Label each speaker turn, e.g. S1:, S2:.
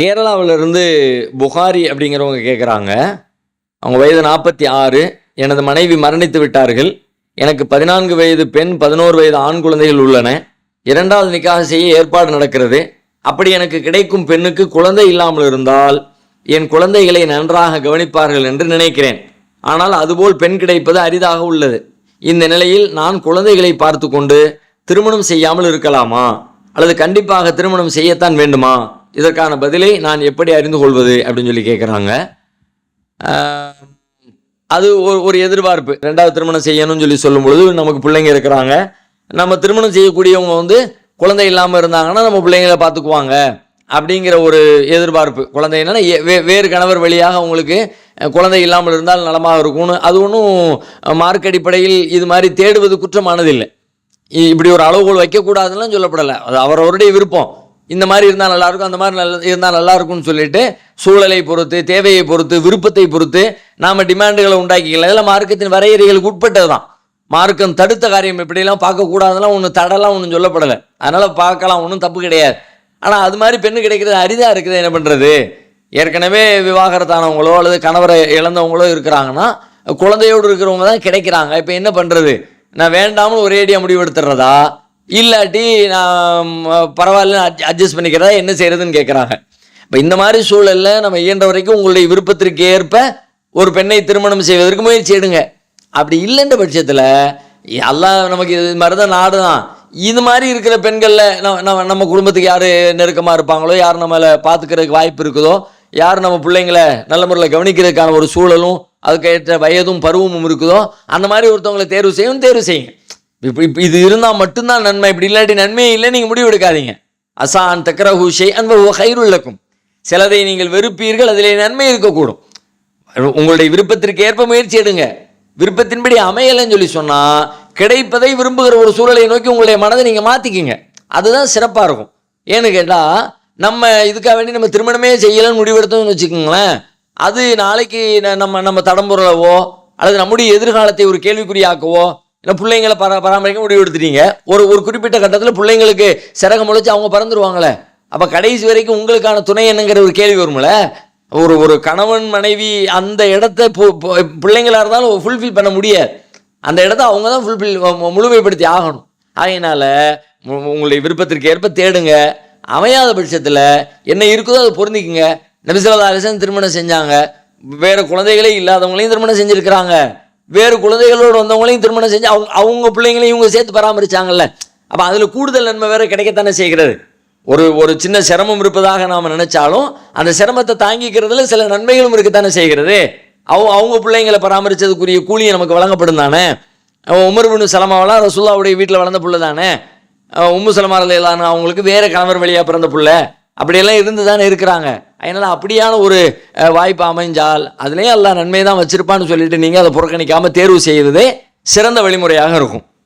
S1: கேரளாவிலிருந்து புகாரி அப்படிங்கிறவங்க கேட்குறாங்க அவங்க வயது நாற்பத்தி ஆறு. எனது மனைவி மரணித்து விட்டார்கள். எனக்கு பதினான்கு வயது பெண் பதினோரு வயது ஆண் குழந்தைகள் உள்ளன. இரண்டாவது நிக்காக செய்ய ஏற்பாடு நடக்கிறது. அப்படி எனக்கு கிடைக்கும் பெண்ணுக்கு குழந்தை இல்லாமல் இருந்தால் என் குழந்தைகளை நன்றாக கவனிப்பார்கள் என்று நினைக்கிறேன். ஆனால் அதுபோல் பெண் கிடைப்பது அரிதாக உள்ளது. இந்த நிலையில் நான் குழந்தைகளை பார்த்து கொண்டு திருமணம் செய்யாமல் இருக்கலாமா? அல்லது கண்டிப்பாக திருமணம் செய்யத்தான் வேண்டுமா? இதற்கான பதிலை நான் எப்படி அறிந்து கொள்வது அப்படின்னு சொல்லி கேட்குறாங்க அது ஒரு ஒரு எதிர்பார்ப்பு. ரெண்டாவது திருமணம் செய்யணும்னு சொல்லி சொல்லும் பொழுது நமக்கு பிள்ளைங்க இருக்கிறாங்க. நம்ம திருமணம் செய்யக்கூடியவங்க வந்து குழந்தை இல்லாமல் இருந்தாங்கன்னா நம்ம பிள்ளைங்கள பார்த்துக்குவாங்க அப்படிங்கிற ஒரு எதிர்பார்ப்பு. குழந்தை என்னென்னா வே வேறு கணவர் வழியாக அவங்களுக்கு குழந்தை இல்லாமல் இருந்தால் நலமாக இருக்கும்னு அது ஒன்றும் மார்க் அடிப்படையில் இது மாதிரி தேடுவது குற்றமானதில்லை. இ- இப்படி ஒரு அளவுகோல் வைக்கக்கூடாதுன்னு சொல்லப்படலை. அது அவரவருடைய விருப்பம். இந்த மாதிரி இருந்தால் நல்லாயிருக்கும் அந்த மாதிரி நல்ல இருந்தால் நல்லாயிருக்கும்னு சொல்லிட்டு சூழலை பொறுத்து தேவையை பொறுத்து விருப்பத்தை பொறுத்து நாம் டிமாண்டுகளை உண்டாக்கிக்கலாம். இதெல்லாம் மார்க்கத்தின் வரையறைகளுக்கு உட்பட்டது தான் மார்க்கம் தடுத்த காரியம் எப்படிலாம் பார்க்கக்கூடாதுலாம் ஒன்று தடலாம் ஒன்றும் சொல்லப்படலை. அதனால் பார்க்கலாம் ஒன்றும் தப்பு கிடையாது. ஆனால் அது மாதிரி பெண்ணு கிடைக்கிறது அரிதாக இருக்குது என்ன பண்ணுறது ஏற்கனவே விவாகரத்தானவங்களோ அல்லது கணவரை இழந்தவங்களோ இருக்கிறாங்கன்னா குழந்தையோடு இருக்கிறவங்க தான் கிடைக்கிறாங்க. இப்போ என்ன பண்ணுறது நான் வேண்டாமல் ஒரேடியாக முடிவெடுத்துறதா? இல்லாட்டி நான் பரவாயில்ல அட்ஜஸ்ட் பண்ணிக்கிறதா என்ன செய்யறதுன்னு கேட்குறாங்க இப்போ இந்த மாதிரி சூழலில் நம்ம இயன்ற வரைக்கும் உங்களுடைய விருப்பத்திற்கு ஏற்ப ஒரு பெண்ணை திருமணம் செய்வதற்கு முயற்சி எடுங்க. அப்படி இல்லைன்ற பட்சத்தில் எல்லாம் நமக்கு இது மாதிரி தான் நாடு தான். இது மாதிரி இருக்கிற பெண்களில் நம்ம நம்ம நம்ம குடும்பத்துக்கு யார் நெருக்கமாக இருப்பாங்களோ யார் நம்மளை பார்த்துக்கிறதுக்கு வாய்ப்பு இருக்குதோ யார் நம்ம பிள்ளைங்களை நல்ல முறையில் கவனிக்கிறதுக்கான ஒரு சூழலும் அதுக்கேற்ற வயதும் பருவமும் இருக்குதோ அந்த மாதிரி ஒருத்தவங்களை தேர்வு செய்யும் தேர்வு செய்யுங்க. இப்போ இப்போ இது இருந்தால் மட்டும்தான் நன்மை இப்படி இல்லாட்டி நன்மையே இல்லை நீங்கள் முடிவு எடுக்காதீங்க. அசான் தக்ரஹு ஷை அன்பு ஹைருள்ளக்கும் சிலதை நீங்கள் வெறுப்பீர்கள் அதிலே நன்மை இருக்கக்கூடும். உங்களுடைய விருப்பத்திற்கு ஏற்ப முயற்சி எடுங்க. விருப்பத்தின்படி அமையலைன்னு சொல்லி சொன்னால் கிடைப்பதை விரும்புகிற ஒரு சூழலை நோக்கி உங்களுடைய மனதை நீங்கள் மாற்றிக்கிங்க அதுதான் சிறப்பாக இருக்கும். ஏன்னு கேட்டால் நம்ம இதுக்காக வேண்டி நம்ம திருமணமே செய்யலைன்னு முடிவெடுத்தோம்னு வச்சுக்கோங்களேன் அது நாளைக்கு ந- நம்ம நம்ம தடம்புறவோ அல்லது நம்முடைய எதிர்காலத்தை ஒரு கேள்விக்குறியாக்கவோ ஏன்னா பிள்ளைங்களை பரா பராமரிக்க முடிவு எடுத்துட்டீங்க. ஒரு ஒரு குறிப்பிட்ட கட்டத்தில் பிள்ளைங்களுக்கு சிறகு முளைச்சி அவங்க பறந்துருவாங்களே. அப்போ கடைசி வரைக்கும் உங்களுக்கான துணை என்னங்கிற ஒரு கேள்வி வரும்ல? ஒரு ஒரு கணவன் மனைவி அந்த இடத்த பிள்ளைங்களாக பிள்ளைங்களா இருந்தாலும் ஃபுல்ஃபில் பண்ண முடியாது. அந்த இடத்த அவங்க தான் ஃபுல்ஃபில் முழுமைப்படுத்தி ஆகணும். அதனால் உங்களுடைய விருப்பத்திற்கு ஏற்ப தேடுங்க. அமையாத பட்சத்தில் என்ன இருக்குதோ அதை பொருந்திக்குங்க. நபிசல்லா அலிசன் திருமணம் செஞ்சாங்க. வேறு குழந்தைகளே இல்லாதவங்களையும் திருமணம் செஞ்சுருக்கிறாங்க. வேறு குழந்தைகளோடு வந்தவங்களையும் திருமணம் செஞ்சு அவங்க அவங்க பிள்ளைங்களையும் இவங்க சேர்த்து பராமரிச்சாங்கல்ல. அப்போ அதில் கூடுதல் நன்மை வேறு கிடைக்கத்தானே செய்கிறது. ஒரு ஒரு சின்ன சிரமம் இருப்பதாக நாம் நினச்சாலும் அந்த சிரமத்தை தாங்கிக்கிறதுல சில நன்மைகளும் இருக்கத்தானே செய்கிறது. அவங்க அவங்க பிள்ளைங்களை பராமரிச்சதுக்குரிய கூலியை நமக்கு வழங்கப்படும் தானே. அவன் உமர் பின் சலமாவெல்லாம் ரசுல்லாவுடைய வீட்டில் வளர்ந்த புள்ள தானே. உம்மு சலமாரில் இல்லாத அவங்களுக்கு வேறு கணவர் வழியாக பிறந்த புள்ள. அப்படியெல்லாம் இருந்து தானே இருக்கிறாங்க. அதனால் அப்படியான ஒரு வாய்ப்பு அமைஞ்சால் அதுலேயும் எல்லாம் நன்மை தான் வச்சுருப்பான்னு சொல்லிட்டு நீங்கள் அதை புறக்கணிக்காமல் தேர்வு செய்வதே சிறந்த வழிமுறையாக இருக்கும்.